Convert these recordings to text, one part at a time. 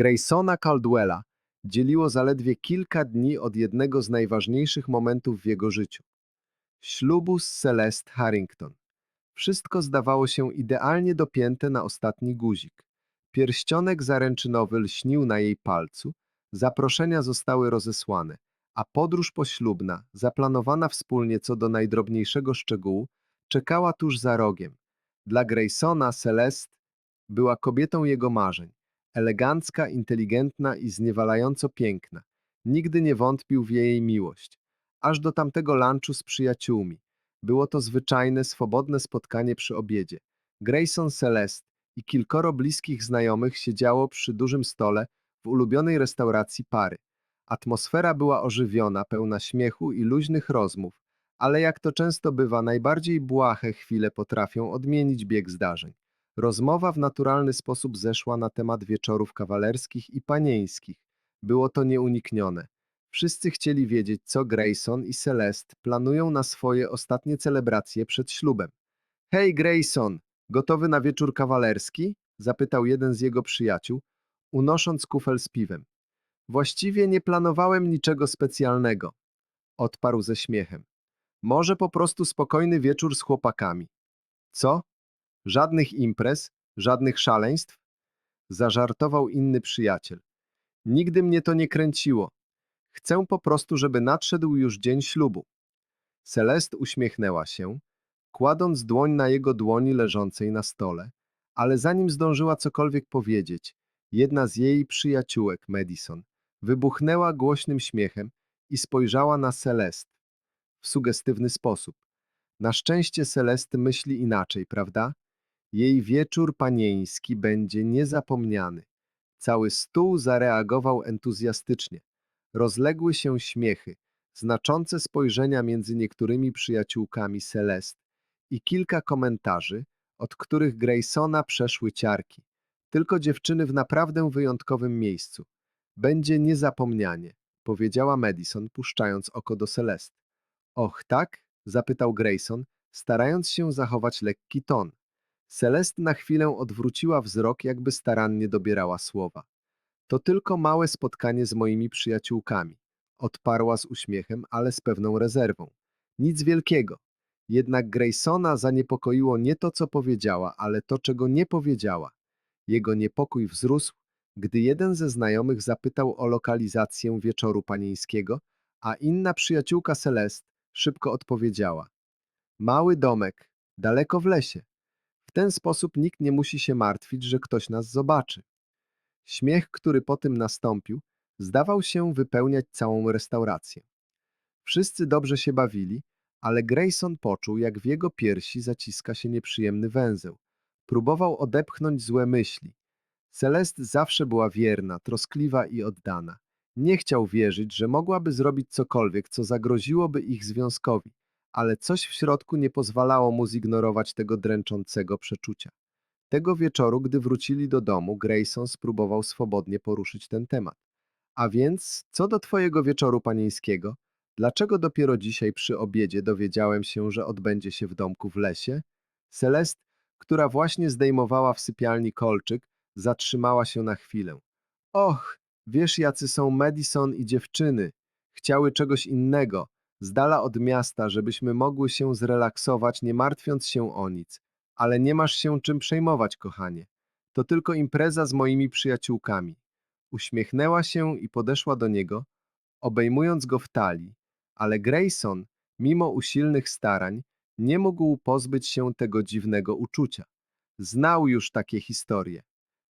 Graysona Caldwella dzieliło zaledwie kilka dni od jednego z najważniejszych momentów w jego życiu ślubu z Celeste Harrington. Wszystko zdawało się idealnie dopięte na ostatni guzik. Pierścionek zaręczynowy lśnił na jej palcu, zaproszenia zostały rozesłane, a podróż poślubna, zaplanowana wspólnie co do najdrobniejszego szczegółu, czekała tuż za rogiem. Dla Graysona Celeste była kobietą jego marzeń. Elegancka, inteligentna i zniewalająco piękna. Nigdy nie wątpił w jej miłość. Aż do tamtego lunchu z przyjaciółmi. Było to zwyczajne, swobodne spotkanie przy obiedzie. Grayson Celeste i kilkoro bliskich znajomych siedziało przy dużym stole w ulubionej restauracji pary. Atmosfera była ożywiona, pełna śmiechu i luźnych rozmów, ale jak to często bywa, najbardziej błahe chwile potrafią odmienić bieg zdarzeń. Rozmowa w naturalny sposób zeszła na temat wieczorów kawalerskich i panieńskich. Było to nieuniknione. Wszyscy chcieli wiedzieć, co Grayson i Celeste planują na swoje ostatnie celebracje przed ślubem. Hej Grayson, gotowy na wieczór kawalerski? zapytał jeden z jego przyjaciół, unosząc kufel z piwem. Właściwie nie planowałem niczego specjalnego, odparł ze śmiechem. Może po prostu spokojny wieczór z chłopakami. Co? Żadnych imprez, żadnych szaleństw? Zażartował inny przyjaciel. Nigdy mnie to nie kręciło. Chcę po prostu, żeby nadszedł już dzień ślubu. Celest uśmiechnęła się, kładąc dłoń na jego dłoni leżącej na stole, ale zanim zdążyła cokolwiek powiedzieć, jedna z jej przyjaciółek, Madison, wybuchnęła głośnym śmiechem i spojrzała na Celest w sugestywny sposób. Na szczęście Celest myśli inaczej, prawda? Jej wieczór panieński będzie niezapomniany. Cały stół zareagował entuzjastycznie. Rozległy się śmiechy, znaczące spojrzenia między niektórymi przyjaciółkami Celest i kilka komentarzy, od których Graysona przeszły ciarki. Tylko dziewczyny w naprawdę wyjątkowym miejscu. Będzie niezapomnianie, powiedziała Madison, puszczając oko do Celest. Och, tak? zapytał Grayson, starając się zachować lekki ton. Celest na chwilę odwróciła wzrok, jakby starannie dobierała słowa. To tylko małe spotkanie z moimi przyjaciółkami. Odparła z uśmiechem, ale z pewną rezerwą. Nic wielkiego. Jednak Graysona zaniepokoiło nie to, co powiedziała, ale to, czego nie powiedziała. Jego niepokój wzrósł, gdy jeden ze znajomych zapytał o lokalizację wieczoru panieńskiego, a inna przyjaciółka Celest szybko odpowiedziała. Mały domek, daleko w lesie. W ten sposób nikt nie musi się martwić, że ktoś nas zobaczy. Śmiech, który po tym nastąpił, zdawał się wypełniać całą restaurację. Wszyscy dobrze się bawili, ale Grayson poczuł, jak w jego piersi zaciska się nieprzyjemny węzeł. Próbował odepchnąć złe myśli. Celeste zawsze była wierna, troskliwa i oddana. Nie chciał wierzyć, że mogłaby zrobić cokolwiek, co zagroziłoby ich związkowi, ale coś w środku nie pozwalało mu zignorować tego dręczącego przeczucia. Tego wieczoru, gdy wrócili do domu, Grayson spróbował swobodnie poruszyć ten temat. A więc, co do twojego wieczoru panieńskiego? Dlaczego dopiero dzisiaj przy obiedzie dowiedziałem się, że odbędzie się w domku w lesie? Celest, która właśnie zdejmowała w sypialni kolczyk, zatrzymała się na chwilę. Och, wiesz jacy są Madison i dziewczyny. Chciały czegoś innego, z dala od miasta, żebyśmy mogły się zrelaksować, nie martwiąc się o nic. Ale nie masz się czym przejmować, kochanie. To tylko impreza z moimi przyjaciółkami. Uśmiechnęła się i podeszła do niego, obejmując go w talii, ale Grayson, mimo usilnych starań, nie mógł pozbyć się tego dziwnego uczucia. Znał już takie historie.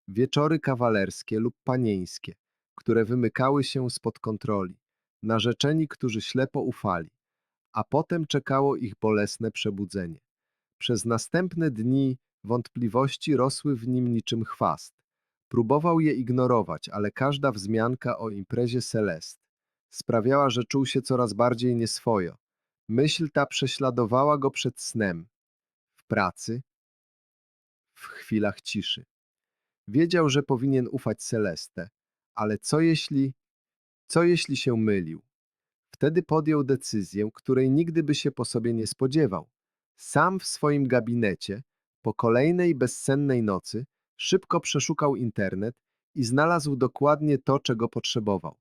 Wieczory kawalerskie lub panieńskie, które wymykały się spod kontroli. Narzeczeni, którzy ślepo ufali, a potem czekało ich bolesne przebudzenie. Przez następne dni wątpliwości rosły w nim niczym chwast. Próbował je ignorować, ale każda wzmianka o imprezie Celest sprawiała, że czuł się coraz bardziej nieswojo. Myśl ta prześladowała go przed snem, w pracy, w chwilach ciszy. Wiedział, że powinien ufać Celeste, ale co jeśli, co jeśli się mylił? Wtedy podjął decyzję, której nigdy by się po sobie nie spodziewał. Sam w swoim gabinecie, po kolejnej bezsennej nocy, szybko przeszukał internet i znalazł dokładnie to, czego potrzebował.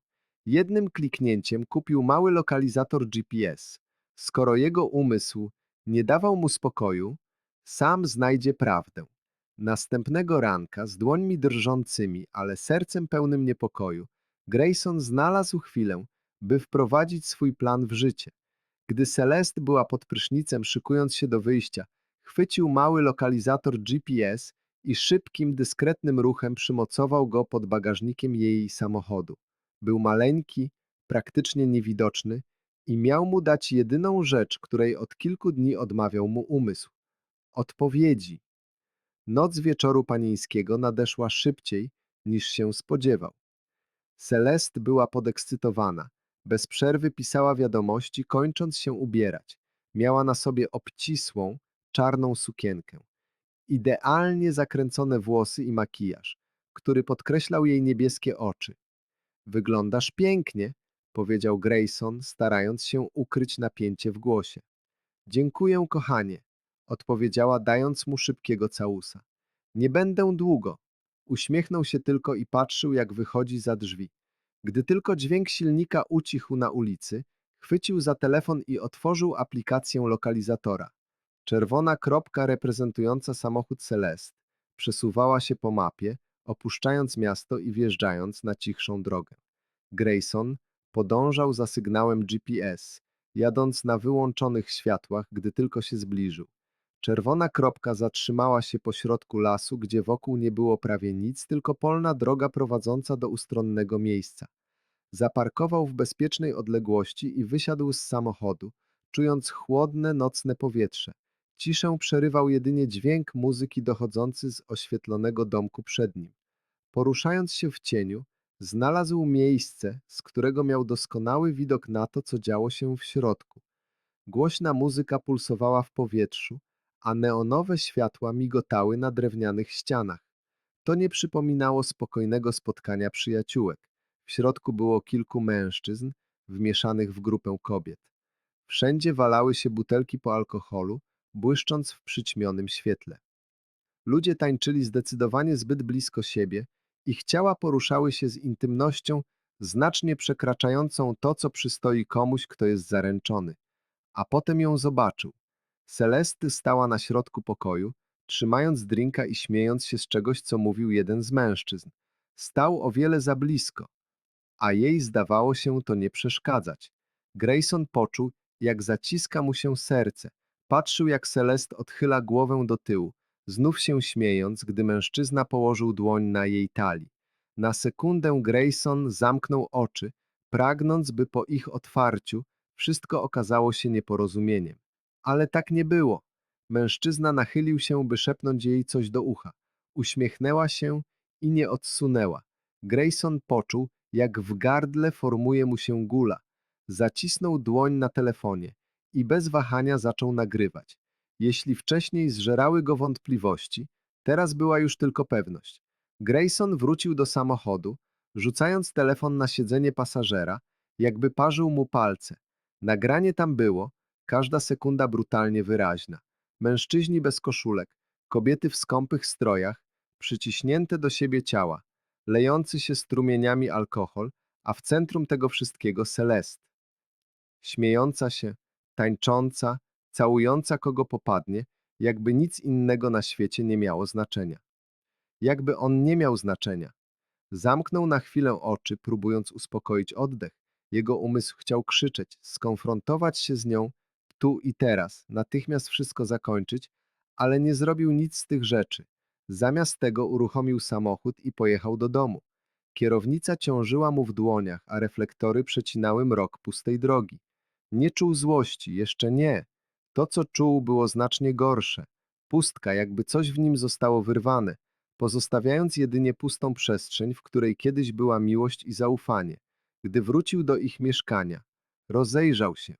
Jednym kliknięciem kupił mały lokalizator GPS. Skoro jego umysł nie dawał mu spokoju, sam znajdzie prawdę. Następnego ranka, z dłońmi drżącymi, ale sercem pełnym niepokoju, Grayson znalazł chwilę, by wprowadzić swój plan w życie. Gdy Celeste była pod prysznicem, szykując się do wyjścia, chwycił mały lokalizator GPS i szybkim, dyskretnym ruchem przymocował go pod bagażnikiem jej samochodu. Był maleńki, praktycznie niewidoczny i miał mu dać jedyną rzecz, której od kilku dni odmawiał mu umysł odpowiedzi. Noc wieczoru panieńskiego nadeszła szybciej, niż się spodziewał. Celest była podekscytowana. Bez przerwy pisała wiadomości, kończąc się ubierać. Miała na sobie obcisłą, czarną sukienkę. Idealnie zakręcone włosy i makijaż, który podkreślał jej niebieskie oczy. Wyglądasz pięknie, powiedział Grayson, starając się ukryć napięcie w głosie. Dziękuję, kochanie, odpowiedziała, dając mu szybkiego całusa. Nie będę długo. Uśmiechnął się tylko i patrzył, jak wychodzi za drzwi. Gdy tylko dźwięk silnika ucichł na ulicy, chwycił za telefon i otworzył aplikację lokalizatora. Czerwona kropka reprezentująca samochód Celest przesuwała się po mapie, opuszczając miasto i wjeżdżając na cichszą drogę. Grayson podążał za sygnałem GPS, jadąc na wyłączonych światłach, gdy tylko się zbliżył. Czerwona kropka zatrzymała się pośrodku lasu, gdzie wokół nie było prawie nic, tylko polna droga prowadząca do ustronnego miejsca. Zaparkował w bezpiecznej odległości i wysiadł z samochodu, czując chłodne nocne powietrze. Ciszę przerywał jedynie dźwięk muzyki dochodzący z oświetlonego domku przed nim. Poruszając się w cieniu, znalazł miejsce, z którego miał doskonały widok na to, co działo się w środku. Głośna muzyka pulsowała w powietrzu, a neonowe światła migotały na drewnianych ścianach. To nie przypominało spokojnego spotkania przyjaciółek. W środku było kilku mężczyzn, wmieszanych w grupę kobiet. Wszędzie walały się butelki po alkoholu, błyszcząc w przyćmionym świetle. Ludzie tańczyli zdecydowanie zbyt blisko siebie, ich ciała poruszały się z intymnością znacznie przekraczającą to, co przystoi komuś, kto jest zaręczony. A potem ją zobaczył. Celesty stała na środku pokoju, trzymając drinka i śmiejąc się z czegoś, co mówił jeden z mężczyzn. Stał o wiele za blisko, a jej zdawało się to nie przeszkadzać. Grayson poczuł, jak zaciska mu się serce. Patrzył, jak Celest odchyla głowę do tyłu, znów się śmiejąc, gdy mężczyzna położył dłoń na jej talii. Na sekundę Grayson zamknął oczy, pragnąc, by po ich otwarciu wszystko okazało się nieporozumieniem. Ale tak nie było. Mężczyzna nachylił się, by szepnąć jej coś do ucha. Uśmiechnęła się i nie odsunęła. Grayson poczuł, jak w gardle formuje mu się gula. Zacisnął dłoń na telefonie i bez wahania zaczął nagrywać. Jeśli wcześniej zżerały go wątpliwości, teraz była już tylko pewność. Grayson wrócił do samochodu, rzucając telefon na siedzenie pasażera, jakby parzył mu palce. Nagranie tam było, każda sekunda brutalnie wyraźna. Mężczyźni bez koszulek, kobiety w skąpych strojach, przyciśnięte do siebie ciała, lejący się strumieniami alkohol, a w centrum tego wszystkiego Celest. Śmiejąca się, tańcząca, całująca kogo popadnie, jakby nic innego na świecie nie miało znaczenia. Jakby on nie miał znaczenia. Zamknął na chwilę oczy, próbując uspokoić oddech. Jego umysł chciał krzyczeć, skonfrontować się z nią tu i teraz, natychmiast wszystko zakończyć, ale nie zrobił nic z tych rzeczy. Zamiast tego uruchomił samochód i pojechał do domu. Kierownica ciążyła mu w dłoniach, a reflektory przecinały mrok pustej drogi. Nie czuł złości, jeszcze nie. To, co czuł, było znacznie gorsze. Pustka, jakby coś w nim zostało wyrwane, pozostawiając jedynie pustą przestrzeń, w której kiedyś była miłość i zaufanie. Gdy wrócił do ich mieszkania, rozejrzał się.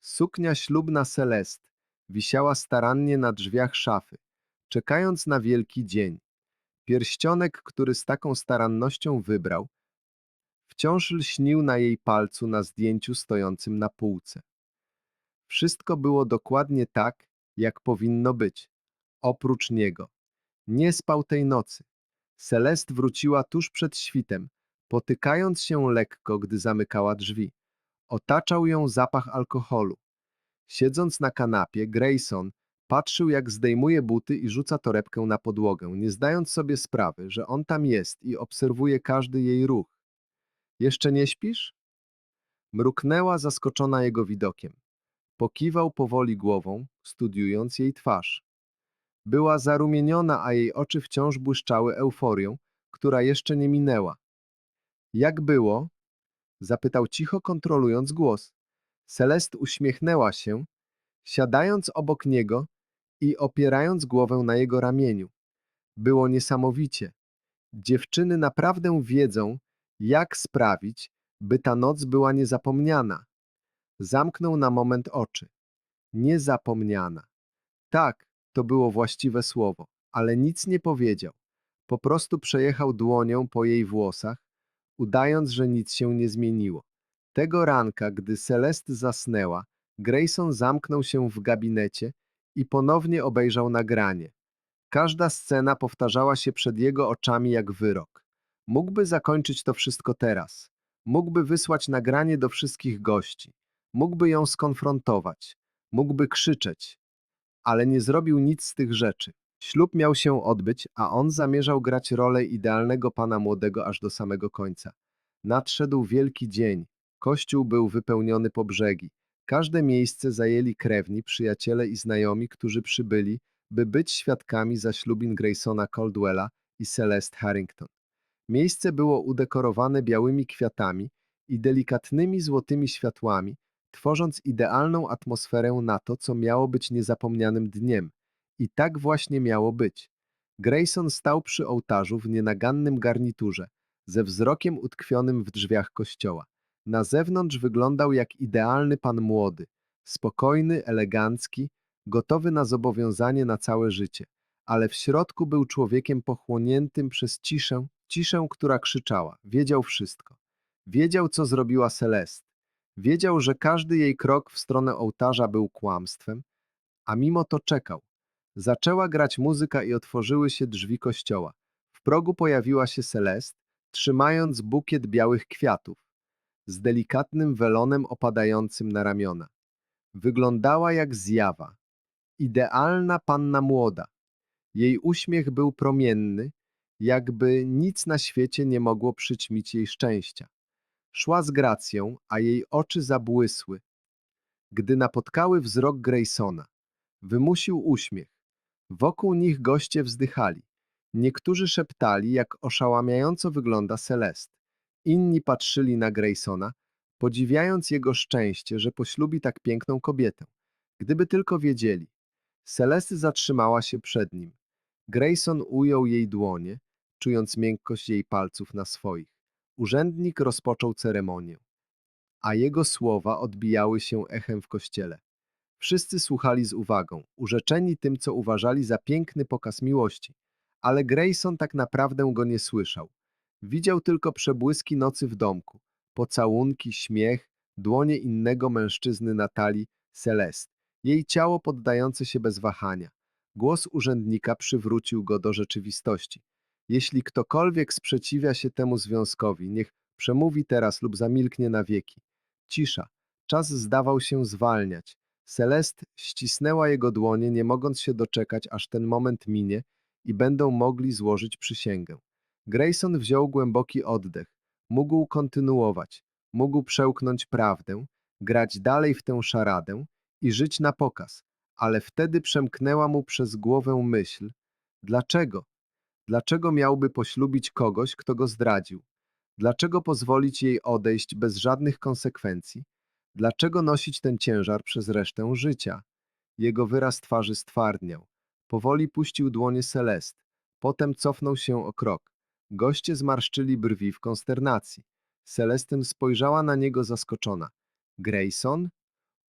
Suknia ślubna Celest wisiała starannie na drzwiach szafy, czekając na wielki dzień. Pierścionek, który z taką starannością wybrał, wciąż lśnił na jej palcu na zdjęciu stojącym na półce. Wszystko było dokładnie tak, jak powinno być. Oprócz niego. Nie spał tej nocy. Celest wróciła tuż przed świtem, potykając się lekko, gdy zamykała drzwi. Otaczał ją zapach alkoholu. Siedząc na kanapie, Grayson patrzył, jak zdejmuje buty i rzuca torebkę na podłogę, nie zdając sobie sprawy, że on tam jest i obserwuje każdy jej ruch. Jeszcze nie śpisz? Mruknęła zaskoczona jego widokiem. Pokiwał powoli głową, studiując jej twarz. Była zarumieniona, a jej oczy wciąż błyszczały euforią, która jeszcze nie minęła. Jak było? Zapytał cicho, kontrolując głos. Celest uśmiechnęła się, siadając obok niego i opierając głowę na jego ramieniu. Było niesamowicie. Dziewczyny naprawdę wiedzą, jak sprawić, by ta noc była niezapomniana. Zamknął na moment oczy. Niezapomniana. Tak, to było właściwe słowo, ale nic nie powiedział. Po prostu przejechał dłonią po jej włosach, udając, że nic się nie zmieniło. Tego ranka, gdy Celeste zasnęła, Grayson zamknął się w gabinecie i ponownie obejrzał nagranie. Każda scena powtarzała się przed jego oczami jak wyrok. Mógłby zakończyć to wszystko teraz. Mógłby wysłać nagranie do wszystkich gości. Mógłby ją skonfrontować. Mógłby krzyczeć. Ale nie zrobił nic z tych rzeczy. Ślub miał się odbyć, a on zamierzał grać rolę idealnego pana młodego aż do samego końca. Nadszedł wielki dzień. Kościół był wypełniony po brzegi. Każde miejsce zajęli krewni, przyjaciele i znajomi, którzy przybyli, by być świadkami zaślubin Graysona Caldwella i Celeste Harrington. Miejsce było udekorowane białymi kwiatami i delikatnymi złotymi światłami, tworząc idealną atmosferę na to, co miało być niezapomnianym dniem. I tak właśnie miało być. Grayson stał przy ołtarzu w nienagannym garniturze, ze wzrokiem utkwionym w drzwiach kościoła. Na zewnątrz wyglądał jak idealny pan młody, spokojny, elegancki, gotowy na zobowiązanie na całe życie, ale w środku był człowiekiem pochłoniętym przez ciszę, ciszę, która krzyczała. Wiedział wszystko. Wiedział, co zrobiła Celeste. Wiedział, że każdy jej krok w stronę ołtarza był kłamstwem, a mimo to czekał. Zaczęła grać muzyka i otworzyły się drzwi kościoła. W progu pojawiła się Celeste, trzymając bukiet białych kwiatów, z delikatnym welonem opadającym na ramiona. Wyglądała jak zjawa. Idealna panna młoda. Jej uśmiech był promienny, jakby nic na świecie nie mogło przyćmić jej szczęścia. Szła z gracją, a jej oczy zabłysły, gdy napotkały wzrok Graysona. Wymusił uśmiech. Wokół nich goście wzdychali. Niektórzy szeptali, jak oszałamiająco wygląda Celest. Inni patrzyli na Graysona, podziwiając jego szczęście, że poślubi tak piękną kobietę. Gdyby tylko wiedzieli. Celeste zatrzymała się przed nim. Grayson ujął jej dłonie, czując miękkość jej palców na swoich. Urzędnik rozpoczął ceremonię, a jego słowa odbijały się echem w kościele. Wszyscy słuchali z uwagą, urzeczeni tym, co uważali za piękny pokaz miłości, ale Grayson tak naprawdę go nie słyszał. Widział tylko przebłyski nocy w domku, pocałunki, śmiech, dłonie innego mężczyzny Natalii, Celeste, jej ciało poddające się bez wahania. Głos urzędnika przywrócił go do rzeczywistości. Jeśli ktokolwiek sprzeciwia się temu związkowi, niech przemówi teraz lub zamilknie na wieki. Cisza. Czas zdawał się zwalniać. Celest ścisnęła jego dłonie, nie mogąc się doczekać, aż ten moment minie i będą mogli złożyć przysięgę. Grayson wziął głęboki oddech. Mógł kontynuować. Mógł przełknąć prawdę, grać dalej w tę szaradę i żyć na pokaz. Ale wtedy przemknęła mu przez głowę myśl. Dlaczego? Dlaczego miałby poślubić kogoś, kto go zdradził? Dlaczego pozwolić jej odejść bez żadnych konsekwencji? Dlaczego nosić ten ciężar przez resztę życia? Jego wyraz twarzy stwardniał. Powoli puścił dłonie Celest. Potem cofnął się o krok. Goście zmarszczyli brwi w konsternacji. Celestyn spojrzała na niego zaskoczona. Grayson?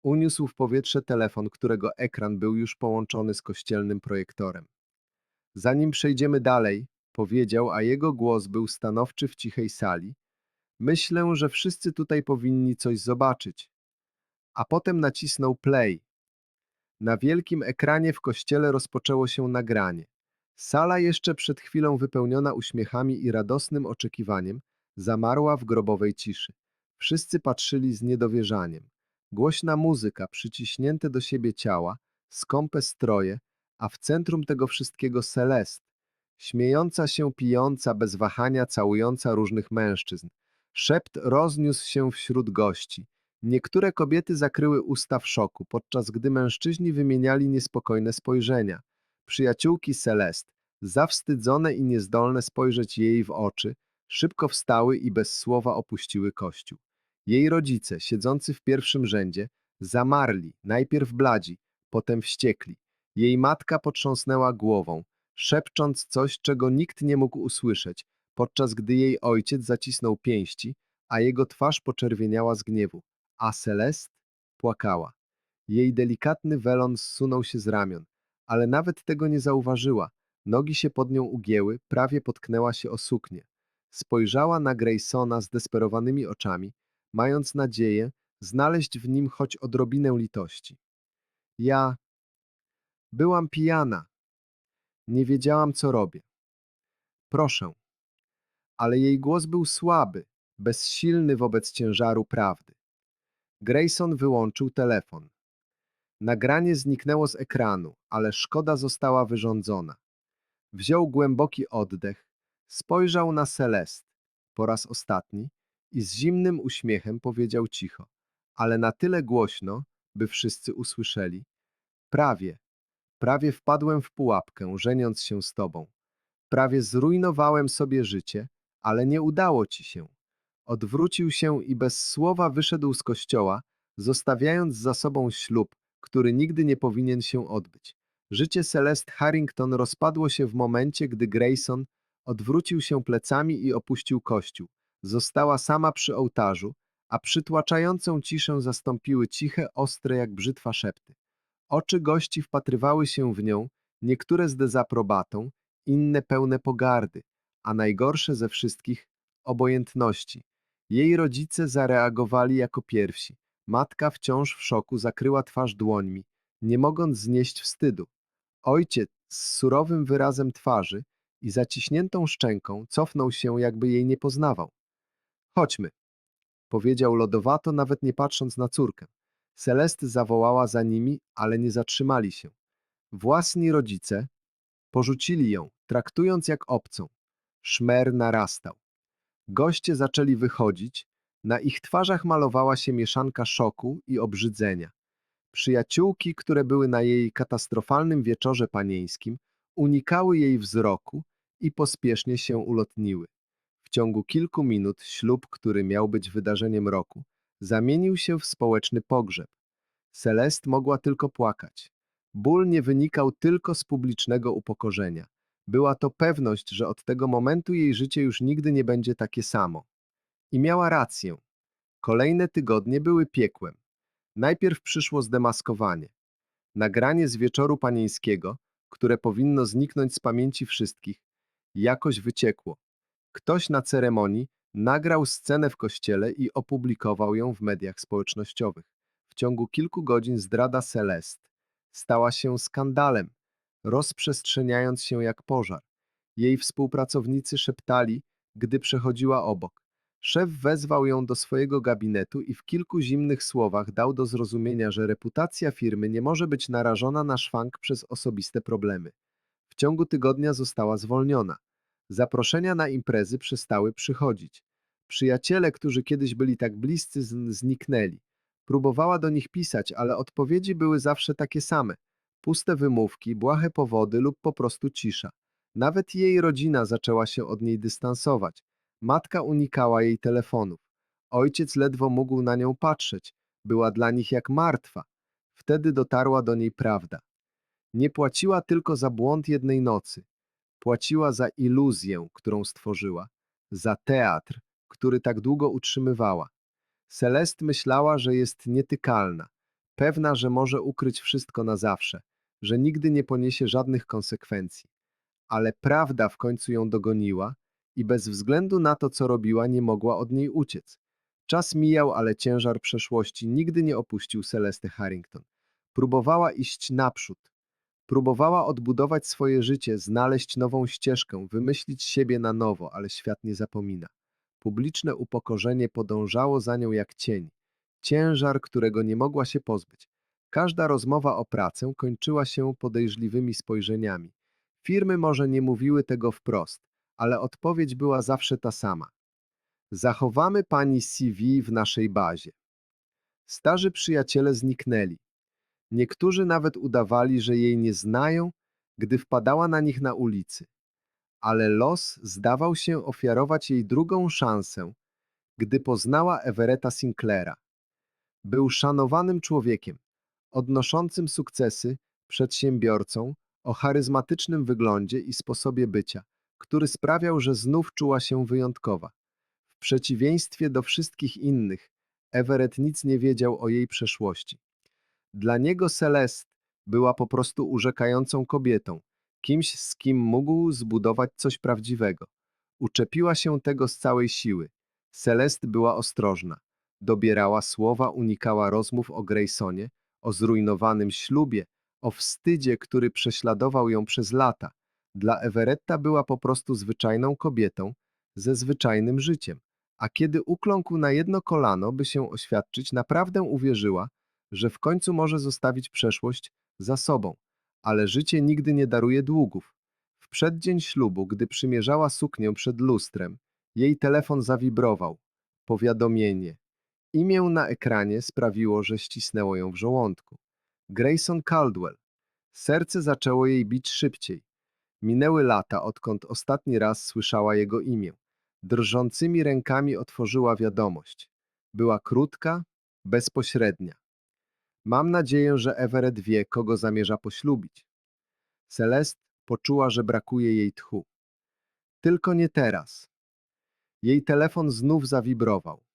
Uniósł w powietrze telefon, którego ekran był już połączony z kościelnym projektorem. Zanim przejdziemy dalej, powiedział, a jego głos był stanowczy w cichej sali, myślę, że wszyscy tutaj powinni coś zobaczyć. A potem nacisnął play. Na wielkim ekranie w kościele rozpoczęło się nagranie. Sala jeszcze przed chwilą wypełniona uśmiechami i radosnym oczekiwaniem zamarła w grobowej ciszy. Wszyscy patrzyli z niedowierzaniem. Głośna muzyka, przyciśnięte do siebie ciała, skąpe stroje, a w centrum tego wszystkiego Celest, śmiejąca się, pijąca, bez wahania całująca różnych mężczyzn. Szept rozniósł się wśród gości. Niektóre kobiety zakryły usta w szoku, podczas gdy mężczyźni wymieniali niespokojne spojrzenia. Przyjaciółki Celest, zawstydzone i niezdolne spojrzeć jej w oczy, szybko wstały i bez słowa opuściły kościół. Jej rodzice, siedzący w pierwszym rzędzie, zamarli, najpierw bladzi, potem wściekli. Jej matka potrząsnęła głową, szepcząc coś, czego nikt nie mógł usłyszeć, podczas gdy jej ojciec zacisnął pięści, a jego twarz poczerwieniała z gniewu, a Celest płakała. Jej delikatny welon zsunął się z ramion, ale nawet tego nie zauważyła. Nogi się pod nią ugięły, prawie potknęła się o suknię. Spojrzała na Graysona zdesperowanymi oczami, mając nadzieję znaleźć w nim choć odrobinę litości. Ja byłam pijana. Nie wiedziałam, co robię. Proszę. Ale jej głos był słaby, bezsilny wobec ciężaru prawdy. Grayson wyłączył telefon. Nagranie zniknęło z ekranu, ale szkoda została wyrządzona. Wziął głęboki oddech, spojrzał na Celest po raz ostatni i z zimnym uśmiechem powiedział cicho, ale na tyle głośno, by wszyscy usłyszeli. Prawie, prawie wpadłem w pułapkę, żeniąc się z tobą. Prawie zrujnowałem sobie życie, ale nie udało ci się. Odwrócił się i bez słowa wyszedł z kościoła, zostawiając za sobą ślub, który nigdy nie powinien się odbyć. Życie Celeste Harrington rozpadło się w momencie, gdy Grayson odwrócił się plecami i opuścił kościół. Została sama przy ołtarzu, a przytłaczającą ciszę zastąpiły ciche, ostre jak brzytwa szepty. Oczy gości wpatrywały się w nią, niektóre z dezaprobatą, inne pełne pogardy, a najgorsze ze wszystkich obojętności. Jej rodzice zareagowali jako pierwsi. Matka wciąż w szoku zakryła twarz dłońmi, nie mogąc znieść wstydu. Ojciec z surowym wyrazem twarzy i zaciśniętą szczęką cofnął się, jakby jej nie poznawał. Chodźmy, powiedział lodowato, nawet nie patrząc na córkę. Celesty zawołała za nimi, ale nie zatrzymali się. Własni rodzice porzucili ją, traktując jak obcą. Szmer narastał. Goście zaczęli wychodzić, na ich twarzach malowała się mieszanka szoku i obrzydzenia. Przyjaciółki, które były na jej katastrofalnym wieczorze panieńskim, unikały jej wzroku i pospiesznie się ulotniły. W ciągu kilku minut ślub, który miał być wydarzeniem roku, zamienił się w społeczny pogrzeb. Celest mogła tylko płakać. Ból nie wynikał tylko z publicznego upokorzenia. Była to pewność, że od tego momentu jej życie już nigdy nie będzie takie samo. I miała rację. Kolejne tygodnie były piekłem. Najpierw przyszło zdemaskowanie. Nagranie z wieczoru panieńskiego, które powinno zniknąć z pamięci wszystkich, jakoś wyciekło. Ktoś na ceremonii nagrał scenę w kościele i opublikował ją w mediach społecznościowych. W ciągu kilku godzin zdrada Celest stała się skandalem, rozprzestrzeniając się jak pożar. Jej współpracownicy szeptali, gdy przechodziła obok. Szef wezwał ją do swojego gabinetu i w kilku zimnych słowach dał do zrozumienia, że reputacja firmy nie może być narażona na szwank przez osobiste problemy. W ciągu tygodnia została zwolniona. Zaproszenia na imprezy przestały przychodzić. Przyjaciele, którzy kiedyś byli tak bliscy, zniknęli. Próbowała do nich pisać, ale odpowiedzi były zawsze takie same. Puste wymówki, błahe powody lub po prostu cisza. Nawet jej rodzina zaczęła się od niej dystansować. Matka unikała jej telefonów. Ojciec ledwo mógł na nią patrzeć. Była dla nich jak martwa. Wtedy dotarła do niej prawda. Nie płaciła tylko za błąd jednej nocy. Płaciła za iluzję, którą stworzyła. Za teatr, który tak długo utrzymywała. Celest myślała, że jest nietykalna. Pewna, że może ukryć wszystko na zawsze. Że nigdy nie poniesie żadnych konsekwencji. Ale prawda w końcu ją dogoniła i bez względu na to, co robiła, nie mogła od niej uciec. Czas mijał, ale ciężar przeszłości nigdy nie opuścił Celesty Harrington. Próbowała iść naprzód. Próbowała odbudować swoje życie, znaleźć nową ścieżkę, wymyślić siebie na nowo, ale świat nie zapomina. Publiczne upokorzenie podążało za nią jak cień, ciężar, którego nie mogła się pozbyć. Każda rozmowa o pracę kończyła się podejrzliwymi spojrzeniami. Firmy może nie mówiły tego wprost, ale odpowiedź była zawsze ta sama. Zachowamy pani CV w naszej bazie. Starzy przyjaciele zniknęli. Niektórzy nawet udawali, że jej nie znają, gdy wpadała na nich na ulicy. Ale los zdawał się ofiarować jej drugą szansę, gdy poznała Everetta Sinclaira. Był szanowanym człowiekiem, odnoszącym sukcesy, przedsiębiorcą, o charyzmatycznym wyglądzie i sposobie bycia, który sprawiał, że znów czuła się wyjątkowa. W przeciwieństwie do wszystkich innych, Everett nic nie wiedział o jej przeszłości. Dla niego Celeste była po prostu urzekającą kobietą, kimś, z kim mógł zbudować coś prawdziwego. Uczepiła się tego z całej siły. Celeste była ostrożna. Dobierała słowa, unikała rozmów o Graysonie, o zrujnowanym ślubie, o wstydzie, który prześladował ją przez lata. Dla Everetta była po prostu zwyczajną kobietą ze zwyczajnym życiem. A kiedy ukląkł na jedno kolano, by się oświadczyć, naprawdę uwierzyła, że w końcu może zostawić przeszłość za sobą. Ale życie nigdy nie daruje długów. W przeddzień ślubu, gdy przymierzała suknię przed lustrem, jej telefon zawibrował. Powiadomienie. Imię na ekranie sprawiło, że ścisnęło ją w żołądku. Grayson Caldwell. Serce zaczęło jej bić szybciej. Minęły lata, odkąd ostatni raz słyszała jego imię. Drżącymi rękami otworzyła wiadomość. Była krótka, bezpośrednia. Mam nadzieję, że Everett wie, kogo zamierza poślubić. Celeste poczuła, że brakuje jej tchu. Tylko nie teraz. Jej telefon znów zawibrował.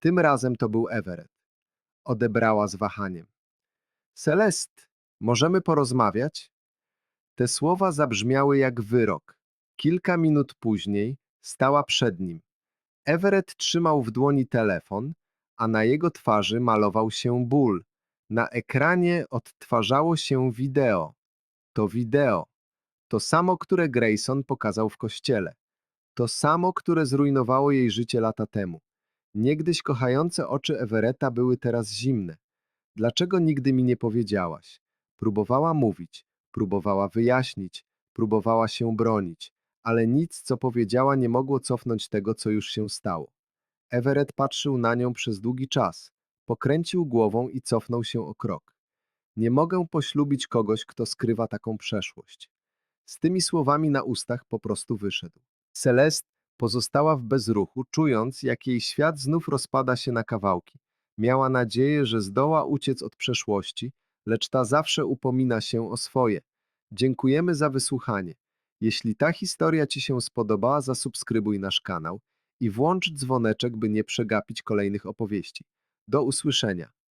Tym razem to był Everett. Odebrała z wahaniem. Celeste, możemy porozmawiać? Te słowa zabrzmiały jak wyrok. Kilka minut później stała przed nim. Everett trzymał w dłoni telefon, a na jego twarzy malował się ból. Na ekranie odtwarzało się wideo. To wideo. To samo, które Grayson pokazał w kościele. To samo, które zrujnowało jej życie lata temu. Niegdyś kochające oczy Everetta były teraz zimne. Dlaczego nigdy mi nie powiedziałaś? Próbowała mówić, próbowała wyjaśnić, próbowała się bronić, ale nic, co powiedziała, nie mogło cofnąć tego, co już się stało. Everett patrzył na nią przez długi czas. Pokręcił głową i cofnął się o krok. Nie mogę poślubić kogoś, kto skrywa taką przeszłość. Z tymi słowami na ustach po prostu wyszedł. Celeste pozostała w bezruchu, czując, jak jej świat znów rozpada się na kawałki. Miała nadzieję, że zdoła uciec od przeszłości, lecz ta zawsze upomina się o swoje. Dziękujemy za wysłuchanie. Jeśli ta historia Ci się spodobała, zasubskrybuj nasz kanał i włącz dzwoneczek, by nie przegapić kolejnych opowieści. Do usłyszenia.